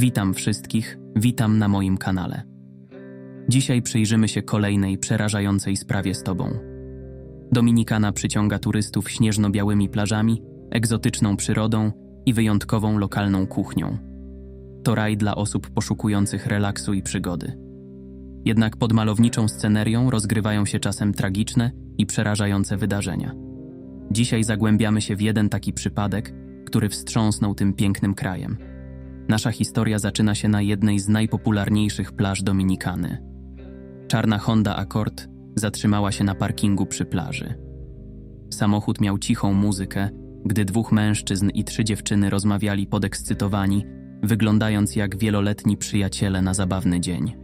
Witam wszystkich, witam na moim kanale. Dzisiaj przyjrzymy się kolejnej przerażającej sprawie z Tobą. Dominikana przyciąga turystów śnieżno-białymi plażami, egzotyczną przyrodą i wyjątkową lokalną kuchnią. To raj dla osób poszukujących relaksu i przygody. Jednak pod malowniczą scenerią rozgrywają się czasem tragiczne i przerażające wydarzenia. Dzisiaj zagłębiamy się w jeden taki przypadek, który wstrząsnął tym pięknym krajem. Nasza historia zaczyna się na jednej z najpopularniejszych plaż Dominikany. Czarna Honda Accord zatrzymała się na parkingu przy plaży. Samochód miał cichą muzykę, gdy dwóch mężczyzn i trzy dziewczyny rozmawiali podekscytowani, wyglądając jak wieloletni przyjaciele na zabawny dzień.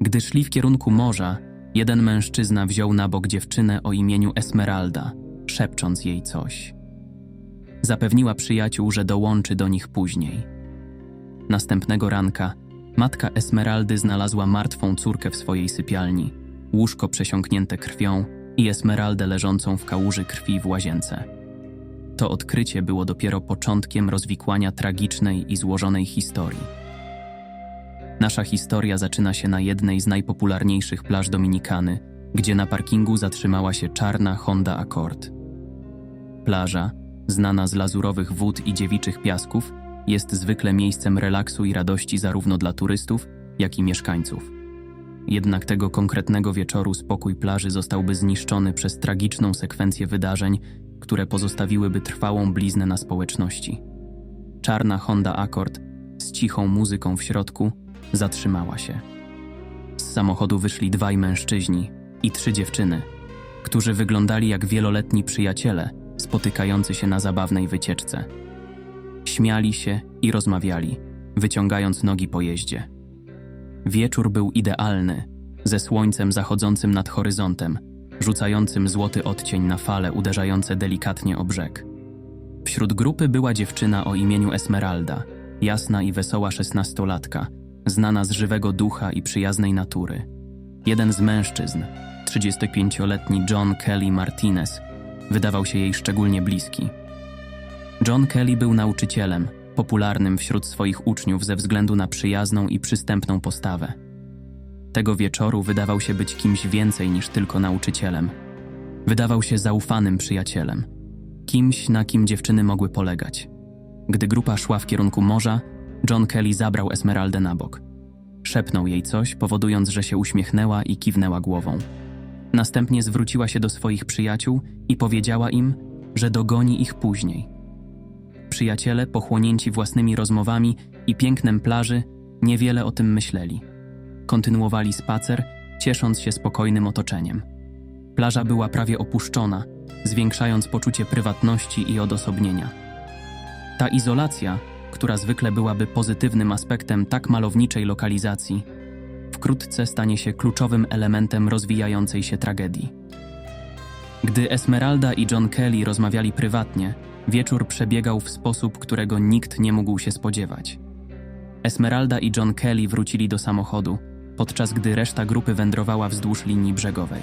Gdy szli w kierunku morza, jeden mężczyzna wziął na bok dziewczynę o imieniu Esmeralda, szepcząc jej coś. Zapewniła przyjaciół, że dołączy do nich później. Następnego ranka matka Esmeraldy znalazła martwą córkę w swojej sypialni, łóżko przesiąknięte krwią i Esmeraldę leżącą w kałuży krwi w łazience. To odkrycie było dopiero początkiem rozwikłania tragicznej i złożonej historii. Nasza historia zaczyna się na jednej z najpopularniejszych plaż Dominikany, gdzie na parkingu zatrzymała się czarna Honda Accord. Plaża, znana z lazurowych wód i dziewiczych piasków, jest zwykle miejscem relaksu i radości zarówno dla turystów, jak i mieszkańców. Jednak tego konkretnego wieczoru spokój plaży zostałby zniszczony przez tragiczną sekwencję wydarzeń, które pozostawiłyby trwałą bliznę na społeczności. Czarna Honda Accord z cichą muzyką w środku zatrzymała się. Z samochodu wyszli dwaj mężczyźni i trzy dziewczyny, którzy wyglądali jak wieloletni przyjaciele spotykający się na zabawnej wycieczce. Śmiali się i rozmawiali, wyciągając nogi po jeździe. Wieczór był idealny, ze słońcem zachodzącym nad horyzontem, rzucającym złoty odcień na fale uderzające delikatnie o brzeg. Wśród grupy była dziewczyna o imieniu Esmeralda, jasna i wesoła szesnastolatka, znana z żywego ducha i przyjaznej natury. Jeden z mężczyzn, 35-letni John Kelly Martinez, wydawał się jej szczególnie bliski. John Kelly był nauczycielem, popularnym wśród swoich uczniów ze względu na przyjazną i przystępną postawę. Tego wieczoru wydawał się być kimś więcej niż tylko nauczycielem. Wydawał się zaufanym przyjacielem, kimś, na kim dziewczyny mogły polegać. Gdy grupa szła w kierunku morza, John Kelly zabrał Esmeraldę na bok. Szepnął jej coś, powodując, że się uśmiechnęła i kiwnęła głową. Następnie zwróciła się do swoich przyjaciół i powiedziała im, że dogoni ich później. Przyjaciele, pochłonięci własnymi rozmowami i pięknem plaży, niewiele o tym myśleli. Kontynuowali spacer, ciesząc się spokojnym otoczeniem. Plaża była prawie opuszczona, zwiększając poczucie prywatności i odosobnienia. Ta izolacja, która zwykle byłaby pozytywnym aspektem tak malowniczej lokalizacji, wkrótce stanie się kluczowym elementem rozwijającej się tragedii. Gdy Esmeralda i John Kelly rozmawiali prywatnie, wieczór przebiegał w sposób, którego nikt nie mógł się spodziewać. Esmeralda i John Kelly wrócili do samochodu, podczas gdy reszta grupy wędrowała wzdłuż linii brzegowej.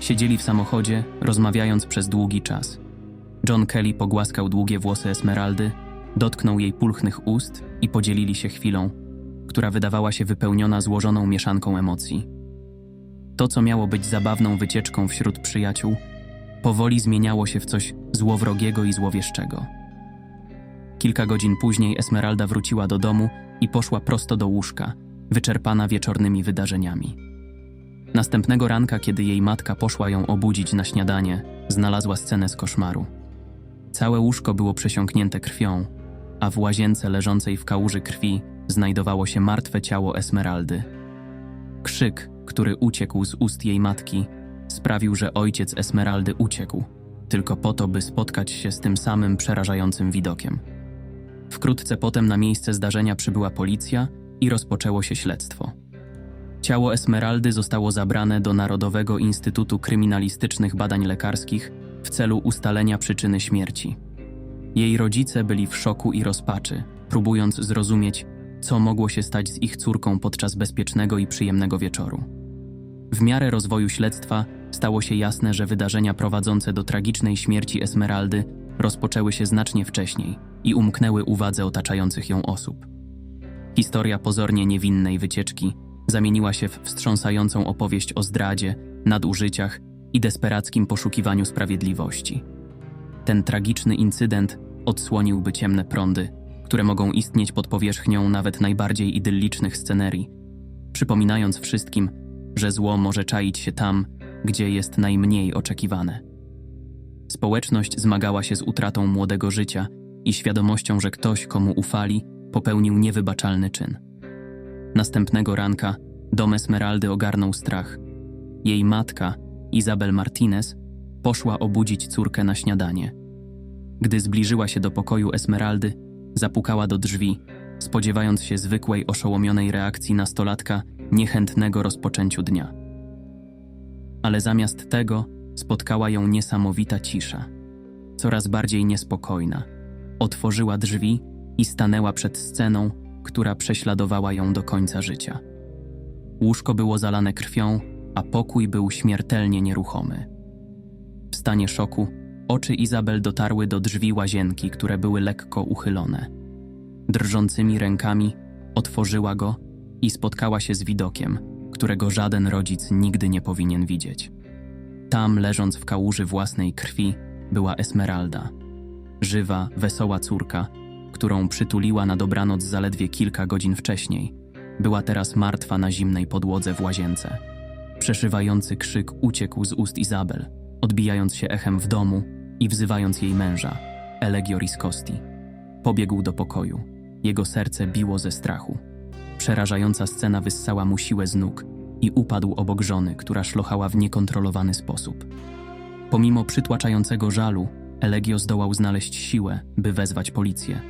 Siedzieli w samochodzie, rozmawiając przez długi czas. John Kelly pogłaskał długie włosy Esmeraldy, dotknął jej pulchnych ust i podzielili się chwilą, która wydawała się wypełniona złożoną mieszanką emocji. To, co miało być zabawną wycieczką wśród przyjaciół, powoli zmieniało się w coś złowrogiego i złowieszczego. Kilka godzin później Esmeralda wróciła do domu i poszła prosto do łóżka, wyczerpana wieczornymi wydarzeniami. Następnego ranka, kiedy jej matka poszła ją obudzić na śniadanie, znalazła scenę z koszmaru. Całe łóżko było przesiąknięte krwią, a w łazience leżącej w kałuży krwi znajdowało się martwe ciało Esmeraldy. Krzyk, który uciekł z ust jej matki, sprawił, że ojciec Esmeraldy uciekł, tylko po to, by spotkać się z tym samym przerażającym widokiem. Wkrótce potem na miejsce zdarzenia przybyła policja i rozpoczęło się śledztwo. Ciało Esmeraldy zostało zabrane do Narodowego Instytutu Kryminalistycznych Badań Lekarskich w celu ustalenia przyczyny śmierci. Jej rodzice byli w szoku i rozpaczy, próbując zrozumieć, co mogło się stać z ich córką podczas bezpiecznego i przyjemnego wieczoru. W miarę rozwoju śledztwa stało się jasne, że wydarzenia prowadzące do tragicznej śmierci Esmeraldy rozpoczęły się znacznie wcześniej i umknęły uwadze otaczających ją osób. Historia pozornie niewinnej wycieczki zamieniła się w wstrząsającą opowieść o zdradzie, nadużyciach i desperackim poszukiwaniu sprawiedliwości. Ten tragiczny incydent odsłoniłby ciemne prądy, które mogą istnieć pod powierzchnią nawet najbardziej idyllicznych scenerii, przypominając wszystkim, że zło może czaić się tam, gdzie jest najmniej oczekiwane. Społeczność zmagała się z utratą młodego życia i świadomością, że ktoś, komu ufali, popełnił niewybaczalny czyn. Następnego ranka dom Esmeraldy ogarnął strach. Jej matka, Izabel Martinez, poszła obudzić córkę na śniadanie. Gdy zbliżyła się do pokoju Esmeraldy, zapukała do drzwi, spodziewając się zwykłej oszołomionej reakcji nastolatka niechętnego rozpoczęciu dnia. Ale zamiast tego spotkała ją niesamowita cisza, coraz bardziej niespokojna. Otworzyła drzwi i stanęła przed sceną, która prześladowała ją do końca życia. Łóżko było zalane krwią, a pokój był śmiertelnie nieruchomy. W stanie szoku oczy Izabel dotarły do drzwi łazienki, które były lekko uchylone. Drżącymi rękami otworzyła go i spotkała się z widokiem, którego żaden rodzic nigdy nie powinien widzieć. Tam, leżąc w kałuży własnej krwi, była Esmeralda. Żywa, wesoła córka, którą przytuliła na dobranoc zaledwie kilka godzin wcześniej, była teraz martwa na zimnej podłodze w łazience. Przeszywający krzyk uciekł z ust Izabel, odbijając się echem w domu i wzywając jej męża, Elegio Riscosti. Pobiegł do pokoju. Jego serce biło ze strachu. Przerażająca scena wyssała mu siłę z nóg i upadł obok żony, która szlochała w niekontrolowany sposób. Pomimo przytłaczającego żalu, Elegio zdołał znaleźć siłę, by wezwać policję.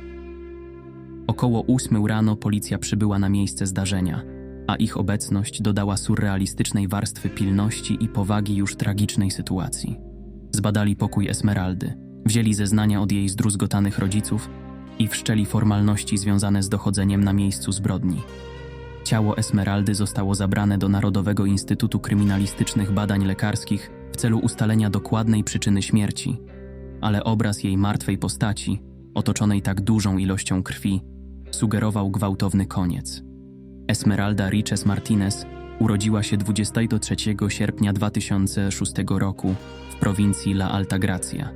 Około ósmej rano policja przybyła na miejsce zdarzenia, a ich obecność dodała surrealistycznej warstwy pilności i powagi już tragicznej sytuacji. Zbadali pokój Esmeraldy, wzięli zeznania od jej zdruzgotanych rodziców i wszczęli formalności związane z dochodzeniem na miejscu zbrodni. Ciało Esmeraldy zostało zabrane do Narodowego Instytutu Kryminalistycznych Badań Lekarskich w celu ustalenia dokładnej przyczyny śmierci, ale obraz jej martwej postaci, otoczonej tak dużą ilością krwi, sugerował gwałtowny koniec. Esmeralda Riches Martinez urodziła się 23 sierpnia 2006 roku w prowincji La Altagracia.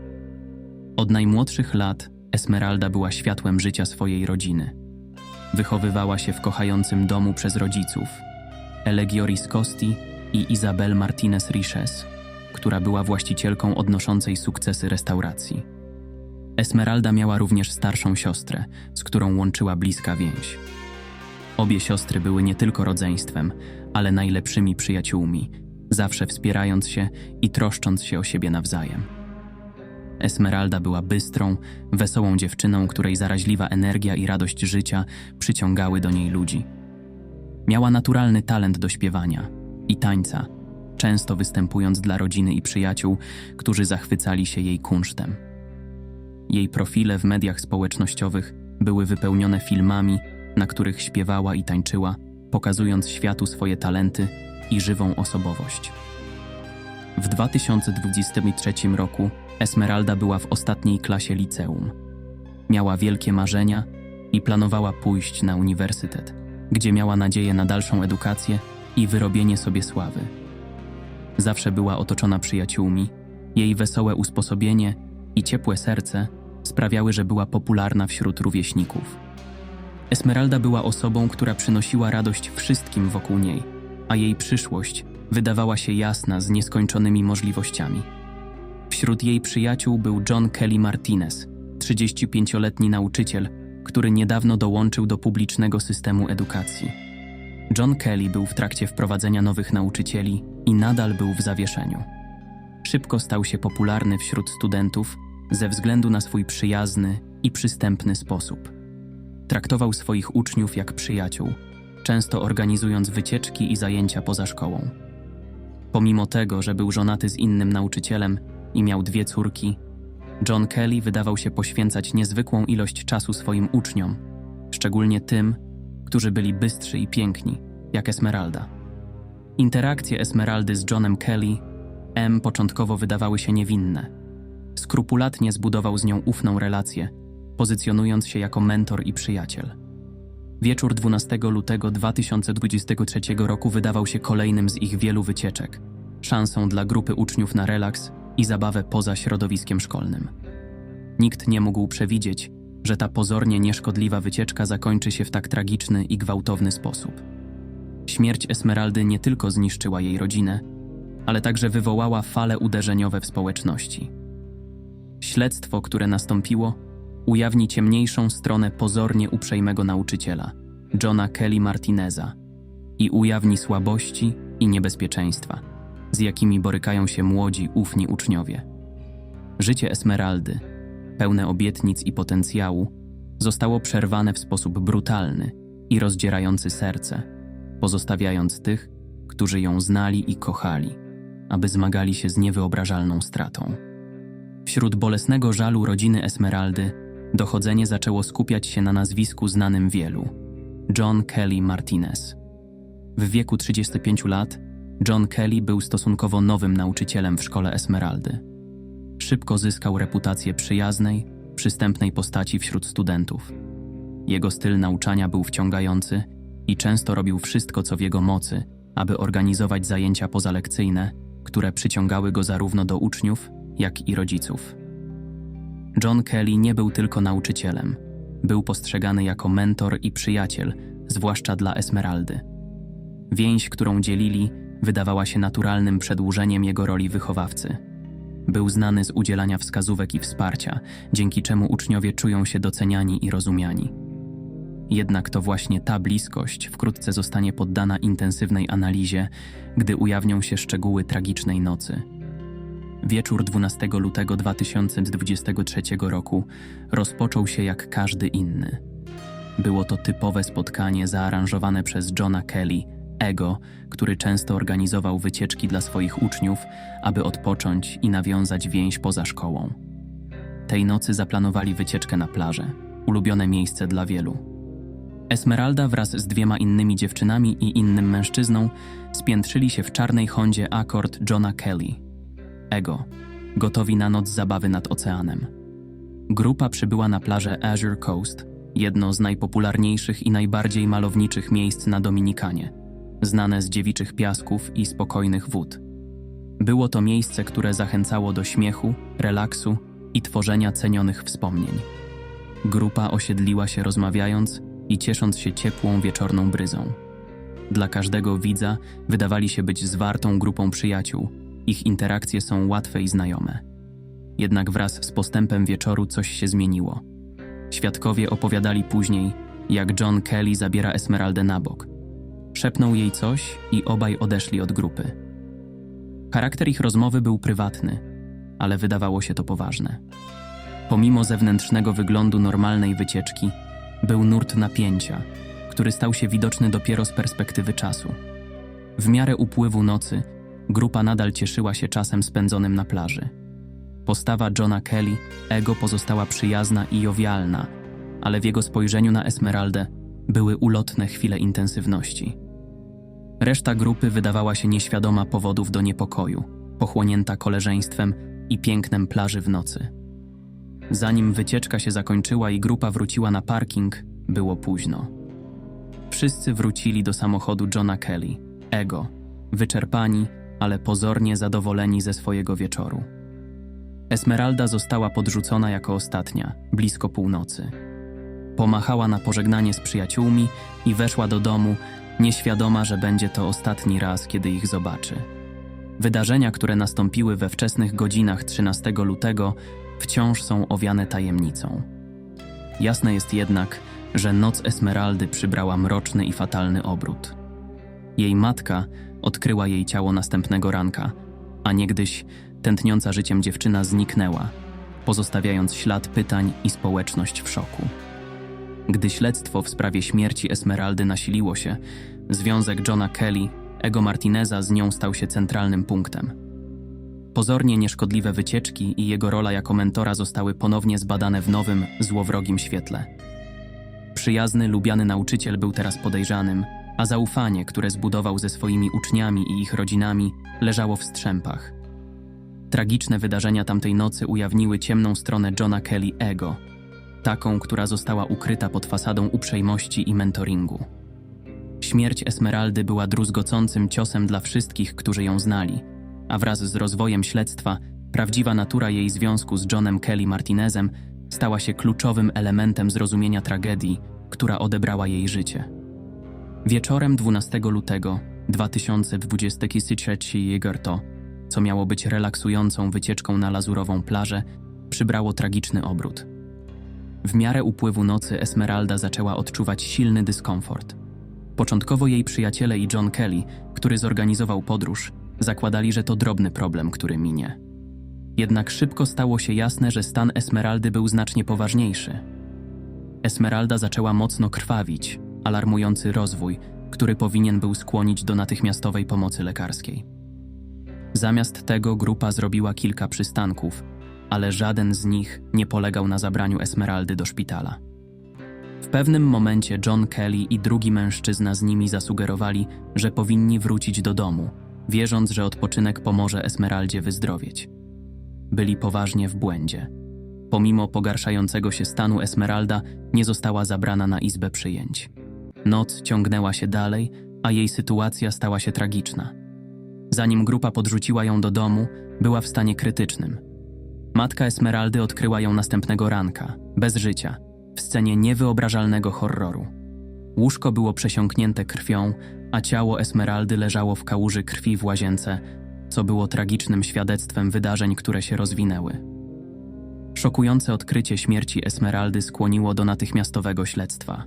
Od najmłodszych lat Esmeralda była światłem życia swojej rodziny. Wychowywała się w kochającym domu przez rodziców Elegio Riscosti i Isabel Martinez Riches, która była właścicielką odnoszącej sukcesy restauracji. Esmeralda miała również starszą siostrę, z którą łączyła bliska więź. Obie siostry były nie tylko rodzeństwem, ale najlepszymi przyjaciółmi, zawsze wspierając się i troszcząc się o siebie nawzajem. Esmeralda była bystrą, wesołą dziewczyną, której zaraźliwa energia i radość życia przyciągały do niej ludzi. Miała naturalny talent do śpiewania i tańca, często występując dla rodziny i przyjaciół, którzy zachwycali się jej kunsztem. Jej profile w mediach społecznościowych były wypełnione filmami, na których śpiewała i tańczyła, pokazując światu swoje talenty i żywą osobowość. W 2023 roku Esmeralda była w ostatniej klasie liceum. Miała wielkie marzenia i planowała pójść na uniwersytet, gdzie miała nadzieję na dalszą edukację i wyrobienie sobie sławy. Zawsze była otoczona przyjaciółmi, jej wesołe usposobienie i ciepłe serce sprawiały, że była popularna wśród rówieśników. Esmeralda była osobą, która przynosiła radość wszystkim wokół niej, a jej przyszłość wydawała się jasna z nieskończonymi możliwościami. Wśród jej przyjaciół był John Kelly Martinez, 35-letni nauczyciel, który niedawno dołączył do publicznego systemu edukacji. John Kelly był w trakcie wprowadzenia nowych nauczycieli i nadal był w zawieszeniu. Szybko stał się popularny wśród studentów ze względu na swój przyjazny i przystępny sposób. Traktował swoich uczniów jak przyjaciół, często organizując wycieczki i zajęcia poza szkołą. Pomimo tego, że był żonaty z innym nauczycielem i miał dwie córki, John Kelly wydawał się poświęcać niezwykłą ilość czasu swoim uczniom, szczególnie tym, którzy byli bystrzy i piękni, jak Esmeralda. Interakcje Esmeraldy z Johnem Kelly M początkowo wydawały się niewinne. Skrupulatnie zbudował z nią ufną relację, pozycjonując się jako mentor i przyjaciel. Wieczór 12 lutego 2023 roku wydawał się kolejnym z ich wielu wycieczek, szansą dla grupy uczniów na relaks i zabawę poza środowiskiem szkolnym. Nikt nie mógł przewidzieć, że ta pozornie nieszkodliwa wycieczka zakończy się w tak tragiczny i gwałtowny sposób. Śmierć Esmeraldy nie tylko zniszczyła jej rodzinę, ale także wywołała fale uderzeniowe w społeczności. Śledztwo, które nastąpiło, ujawni ciemniejszą stronę pozornie uprzejmego nauczyciela, Johna Kelly Martineza, i ujawni słabości i niebezpieczeństwa, z jakimi borykają się młodzi, ufni uczniowie. Życie Esmeraldy, pełne obietnic i potencjału, zostało przerwane w sposób brutalny i rozdzierający serce, pozostawiając tych, którzy ją znali i kochali, aby zmagali się z niewyobrażalną stratą. Wśród bolesnego żalu rodziny Esmeraldy dochodzenie zaczęło skupiać się na nazwisku znanym wielu John Kelly Martinez. W wieku 35 lat John Kelly był stosunkowo nowym nauczycielem w szkole Esmeraldy. Szybko zyskał reputację przyjaznej, przystępnej postaci wśród studentów. Jego styl nauczania był wciągający i często robił wszystko, co w jego mocy, aby organizować zajęcia pozalekcyjne, które przyciągały go zarówno do uczniów, jak i rodziców. John Kelly nie był tylko nauczycielem, był postrzegany jako mentor i przyjaciel, zwłaszcza dla Esmeraldy. Więź, którą dzielili, wydawała się naturalnym przedłużeniem jego roli wychowawcy. Był znany z udzielania wskazówek i wsparcia, dzięki czemu uczniowie czują się doceniani i rozumiani. Jednak to właśnie ta bliskość wkrótce zostanie poddana intensywnej analizie, gdy ujawnią się szczegóły tragicznej nocy. Wieczór 12 lutego 2023 roku rozpoczął się jak każdy inny. Było to typowe spotkanie zaaranżowane przez Johna Kelly, Ego, który często organizował wycieczki dla swoich uczniów, aby odpocząć i nawiązać więź poza szkołą. Tej nocy zaplanowali wycieczkę na plażę, ulubione miejsce dla wielu. Esmeralda wraz z dwiema innymi dziewczynami i innym mężczyzną spiętrzyli się w czarnej Hondzie Accord Johna Kelly. Ego, gotowi na noc zabawy nad oceanem. Grupa przybyła na plażę Azure Coast, jedno z najpopularniejszych i najbardziej malowniczych miejsc na Dominikanie, znane z dziewiczych piasków i spokojnych wód. Było to miejsce, które zachęcało do śmiechu, relaksu i tworzenia cenionych wspomnień. Grupa osiedliła się rozmawiając i ciesząc się ciepłą wieczorną bryzą. Dla każdego widza wydawali się być zwartą grupą przyjaciół, ich interakcje są łatwe i znajome. Jednak wraz z postępem wieczoru coś się zmieniło. Świadkowie opowiadali później, jak John Kelly zabiera Esmeraldę na bok. Szepnął jej coś i obaj odeszli od grupy. Charakter ich rozmowy był prywatny, ale wydawało się to poważne. Pomimo zewnętrznego wyglądu normalnej wycieczki, był nurt napięcia, który stał się widoczny dopiero z perspektywy czasu. W miarę upływu nocy grupa nadal cieszyła się czasem spędzonym na plaży. Postawa Johna Kelly, ego pozostała przyjazna i jowialna, ale w jego spojrzeniu na Esmeraldę były ulotne chwile intensywności. Reszta grupy wydawała się nieświadoma powodów do niepokoju, pochłonięta koleżeństwem i pięknem plaży w nocy. Zanim wycieczka się zakończyła i grupa wróciła na parking, było późno. Wszyscy wrócili do samochodu Johna Kelly, ego, wyczerpani, ale pozornie zadowoleni ze swojego wieczoru. Esmeralda została podrzucona jako ostatnia, blisko północy. Pomachała na pożegnanie z przyjaciółmi i weszła do domu, nieświadoma, że będzie to ostatni raz, kiedy ich zobaczy. Wydarzenia, które nastąpiły we wczesnych godzinach 13 lutego, wciąż są owiane tajemnicą. Jasne jest jednak, że noc Esmeraldy przybrała mroczny i fatalny obrót. Jej matka odkryła jej ciało następnego ranka, a niegdyś tętniąca życiem dziewczyna zniknęła, pozostawiając ślad pytań i społeczność w szoku. Gdy śledztwo w sprawie śmierci Esmeraldy nasiliło się, związek Johna Kelly, Ego Martineza z nią stał się centralnym punktem. Pozornie nieszkodliwe wycieczki i jego rola jako mentora zostały ponownie zbadane w nowym, złowrogim świetle. Przyjazny, lubiany nauczyciel był teraz podejrzanym, a zaufanie, które zbudował ze swoimi uczniami i ich rodzinami, leżało w strzępach. Tragiczne wydarzenia tamtej nocy ujawniły ciemną stronę Johna Kelly ego. Taką, która została ukryta pod fasadą uprzejmości i mentoringu. Śmierć Esmeraldy była druzgocącym ciosem dla wszystkich, którzy ją znali, a wraz z rozwojem śledztwa prawdziwa natura jej związku z Johnem Kelly Martinezem stała się kluczowym elementem zrozumienia tragedii, która odebrała jej życie. Wieczorem 12 lutego 2023 to, co miało być relaksującą wycieczką na lazurową plażę, przybrało tragiczny obrót. W miarę upływu nocy Esmeralda zaczęła odczuwać silny dyskomfort. Początkowo jej przyjaciele i John Kelly, który zorganizował podróż, zakładali, że to drobny problem, który minie. Jednak szybko stało się jasne, że stan Esmeraldy był znacznie poważniejszy. Esmeralda zaczęła mocno krwawić, alarmujący rozwój, który powinien był skłonić do natychmiastowej pomocy lekarskiej. Zamiast tego grupa zrobiła kilka przystanków, ale żaden z nich nie polegał na zabraniu Esmeraldy do szpitala. W pewnym momencie John Kelly i drugi mężczyzna z nimi zasugerowali, że powinni wrócić do domu, wierząc, że odpoczynek pomoże Esmeraldzie wyzdrowieć. Byli poważnie w błędzie. Pomimo pogarszającego się stanu Esmeralda nie została zabrana na izbę przyjęć. Noc ciągnęła się dalej, a jej sytuacja stała się tragiczna. Zanim grupa podrzuciła ją do domu, była w stanie krytycznym. Matka Esmeraldy odkryła ją następnego ranka, bez życia, w scenie niewyobrażalnego horroru. Łóżko było przesiąknięte krwią, a ciało Esmeraldy leżało w kałuży krwi w łazience, co było tragicznym świadectwem wydarzeń, które się rozwinęły. Szokujące odkrycie śmierci Esmeraldy skłoniło do natychmiastowego śledztwa.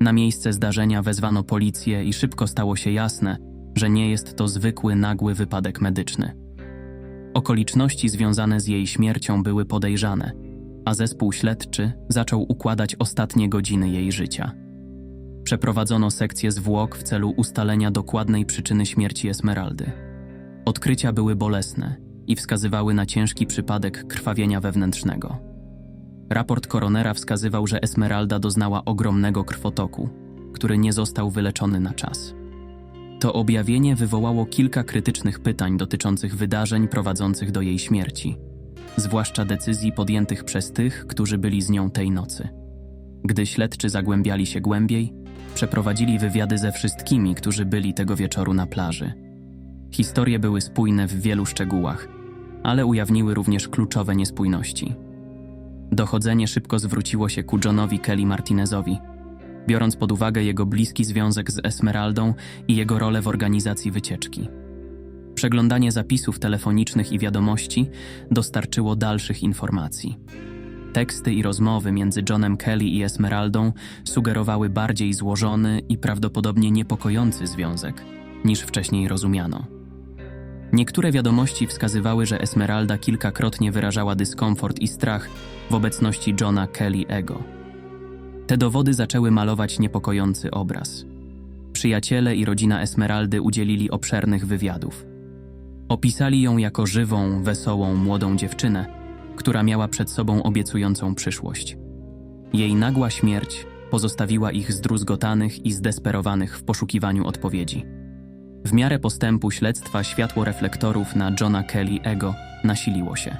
Na miejsce zdarzenia wezwano policję i szybko stało się jasne, że nie jest to zwykły nagły wypadek medyczny. Okoliczności związane z jej śmiercią były podejrzane, a zespół śledczy zaczął układać ostatnie godziny jej życia. Przeprowadzono sekcję zwłok w celu ustalenia dokładnej przyczyny śmierci Esmeraldy. Odkrycia były bolesne i wskazywały na ciężki przypadek krwawienia wewnętrznego. Raport koronera wskazywał, że Esmeralda doznała ogromnego krwotoku, który nie został wyleczony na czas. To objawienie wywołało kilka krytycznych pytań dotyczących wydarzeń prowadzących do jej śmierci, zwłaszcza decyzji podjętych przez tych, którzy byli z nią tej nocy. Gdy śledczy zagłębiali się głębiej, przeprowadzili wywiady ze wszystkimi, którzy byli tego wieczoru na plaży. Historie były spójne w wielu szczegółach, ale ujawniły również kluczowe niespójności. Dochodzenie szybko zwróciło się ku Johnowi Kelly Martinezowi, biorąc pod uwagę jego bliski związek z Esmeraldą i jego rolę w organizacji wycieczki. Przeglądanie zapisów telefonicznych i wiadomości dostarczyło dalszych informacji. Teksty i rozmowy między Johnem Kelly i Esmeraldą sugerowały bardziej złożony i prawdopodobnie niepokojący związek, niż wcześniej rozumiano. Niektóre wiadomości wskazywały, że Esmeralda kilkakrotnie wyrażała dyskomfort i strach w obecności Johna Kelly Ego. Te dowody zaczęły malować niepokojący obraz. Przyjaciele i rodzina Esmeraldy udzielili obszernych wywiadów. Opisali ją jako żywą, wesołą, młodą dziewczynę, która miała przed sobą obiecującą przyszłość. Jej nagła śmierć pozostawiła ich zdruzgotanych i zdesperowanych w poszukiwaniu odpowiedzi. W miarę postępu śledztwa światło reflektorów na Johna Kelly Ego nasiliło się.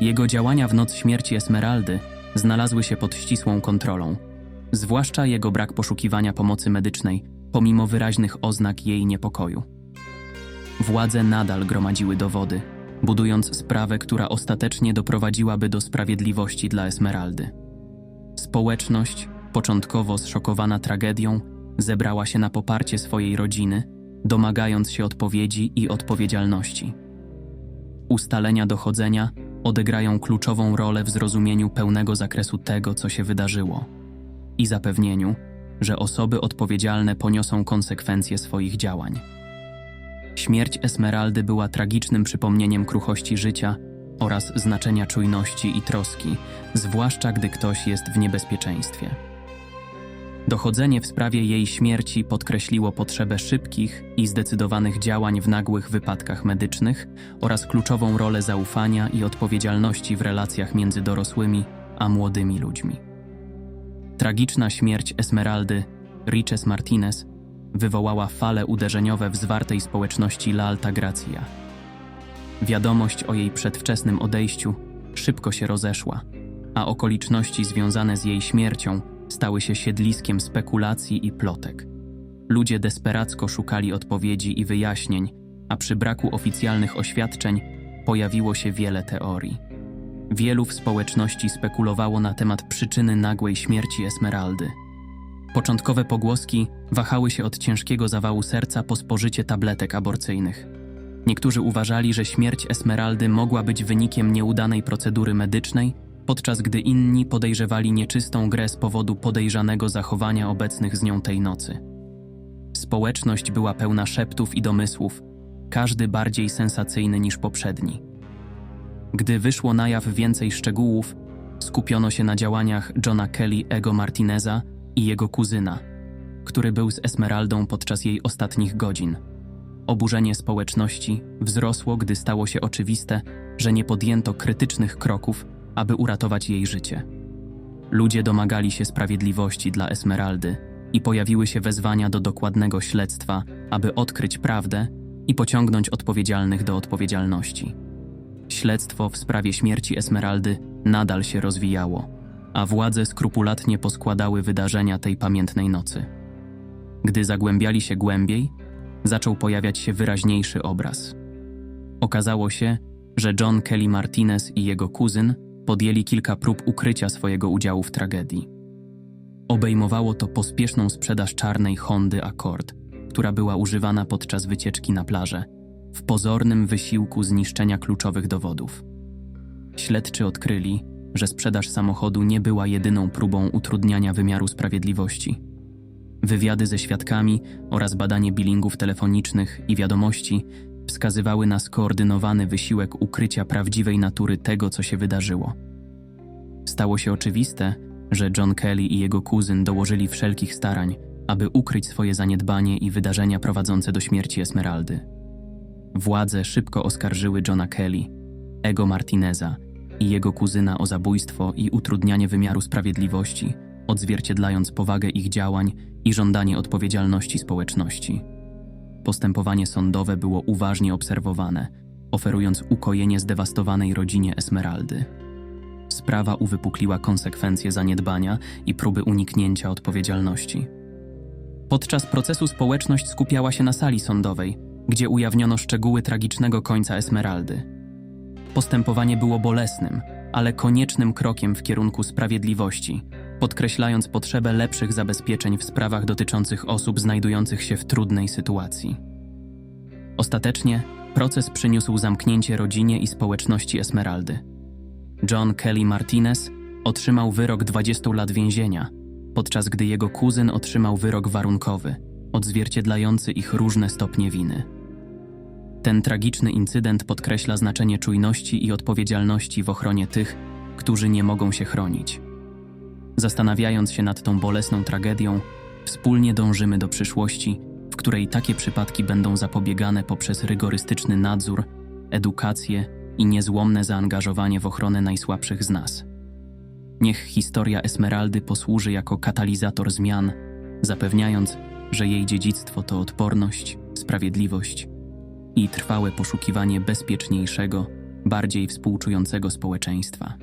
Jego działania w noc śmierci Esmeraldy znalazły się pod ścisłą kontrolą, zwłaszcza jego brak poszukiwania pomocy medycznej, pomimo wyraźnych oznak jej niepokoju. Władze nadal gromadziły dowody, budując sprawę, która ostatecznie doprowadziłaby do sprawiedliwości dla Esmeraldy. Społeczność, początkowo zszokowana tragedią, zebrała się na poparcie swojej rodziny, domagając się odpowiedzi i odpowiedzialności. Ustalenia dochodzenia odegrają kluczową rolę w zrozumieniu pełnego zakresu tego, co się wydarzyło i zapewnieniu, że osoby odpowiedzialne poniosą konsekwencje swoich działań. Śmierć Esmeraldy była tragicznym przypomnieniem kruchości życia oraz znaczenia czujności i troski, zwłaszcza gdy ktoś jest w niebezpieczeństwie. Dochodzenie w sprawie jej śmierci podkreśliło potrzebę szybkich i zdecydowanych działań w nagłych wypadkach medycznych oraz kluczową rolę zaufania i odpowiedzialności w relacjach między dorosłymi a młodymi ludźmi. Tragiczna śmierć Esmeraldy, Riches Martinez, wywołała fale uderzeniowe w zwartej społeczności La Alta Gracia. Wiadomość o jej przedwczesnym odejściu szybko się rozeszła, a okoliczności związane z jej śmiercią stały się siedliskiem spekulacji i plotek. Ludzie desperacko szukali odpowiedzi i wyjaśnień, a przy braku oficjalnych oświadczeń pojawiło się wiele teorii. Wielu w społeczności spekulowało na temat przyczyny nagłej śmierci Esmeraldy. Początkowe pogłoski wahały się od ciężkiego zawału serca po spożycie tabletek aborcyjnych. Niektórzy uważali, że śmierć Esmeraldy mogła być wynikiem nieudanej procedury medycznej, podczas gdy inni podejrzewali nieczystą grę z powodu podejrzanego zachowania obecnych z nią tej nocy. Społeczność była pełna szeptów i domysłów, każdy bardziej sensacyjny niż poprzedni. Gdy wyszło na jaw więcej szczegółów, skupiono się na działaniach Johna Kelly Ego Martineza i jego kuzyna, który był z Esmeraldą podczas jej ostatnich godzin. Oburzenie społeczności wzrosło, gdy stało się oczywiste, że nie podjęto krytycznych kroków, aby uratować jej życie. Ludzie domagali się sprawiedliwości dla Esmeraldy i pojawiły się wezwania do dokładnego śledztwa, aby odkryć prawdę i pociągnąć odpowiedzialnych do odpowiedzialności. Śledztwo w sprawie śmierci Esmeraldy nadal się rozwijało, a władze skrupulatnie poskładały wydarzenia tej pamiętnej nocy. Gdy zagłębiali się głębiej, zaczął pojawiać się wyraźniejszy obraz. Okazało się, że John Kelly Martinez i jego kuzyn podjęli kilka prób ukrycia swojego udziału w tragedii. Obejmowało to pospieszną sprzedaż czarnej Hondy Accord, która była używana podczas wycieczki na plażę, w pozornym wysiłku zniszczenia kluczowych dowodów. Śledczy odkryli, że sprzedaż samochodu nie była jedyną próbą utrudniania wymiaru sprawiedliwości. Wywiady ze świadkami oraz badanie billingów telefonicznych i wiadomości wskazywały na skoordynowany wysiłek ukrycia prawdziwej natury tego, co się wydarzyło. Stało się oczywiste, że John Kelly i jego kuzyn dołożyli wszelkich starań, aby ukryć swoje zaniedbanie i wydarzenia prowadzące do śmierci Esmeraldy. Władze szybko oskarżyły Johna Kelly, Ego Martineza i jego kuzyna o zabójstwo i utrudnianie wymiaru sprawiedliwości, odzwierciedlając powagę ich działań i żądanie odpowiedzialności społeczności. Postępowanie sądowe było uważnie obserwowane, oferując ukojenie zdewastowanej rodzinie Esmeraldy. Sprawa uwypukliła konsekwencje zaniedbania i próby uniknięcia odpowiedzialności. Podczas procesu społeczność skupiała się na sali sądowej, gdzie ujawniono szczegóły tragicznego końca Esmeraldy. Postępowanie było bolesnym, ale koniecznym krokiem w kierunku sprawiedliwości, podkreślając potrzebę lepszych zabezpieczeń w sprawach dotyczących osób znajdujących się w trudnej sytuacji. Ostatecznie proces przyniósł zamknięcie rodzinie i społeczności Esmeraldy. John Kelly Martinez otrzymał wyrok 20 lat więzienia, podczas gdy jego kuzyn otrzymał wyrok warunkowy, odzwierciedlający ich różne stopnie winy. Ten tragiczny incydent podkreśla znaczenie czujności i odpowiedzialności w ochronie tych, którzy nie mogą się chronić. Zastanawiając się nad tą bolesną tragedią, wspólnie dążymy do przyszłości, w której takie przypadki będą zapobiegane poprzez rygorystyczny nadzór, edukację i niezłomne zaangażowanie w ochronę najsłabszych z nas. Niech historia Esmeraldy posłuży jako katalizator zmian, zapewniając, że jej dziedzictwo to odporność, sprawiedliwość i trwałe poszukiwanie bezpieczniejszego, bardziej współczującego społeczeństwa.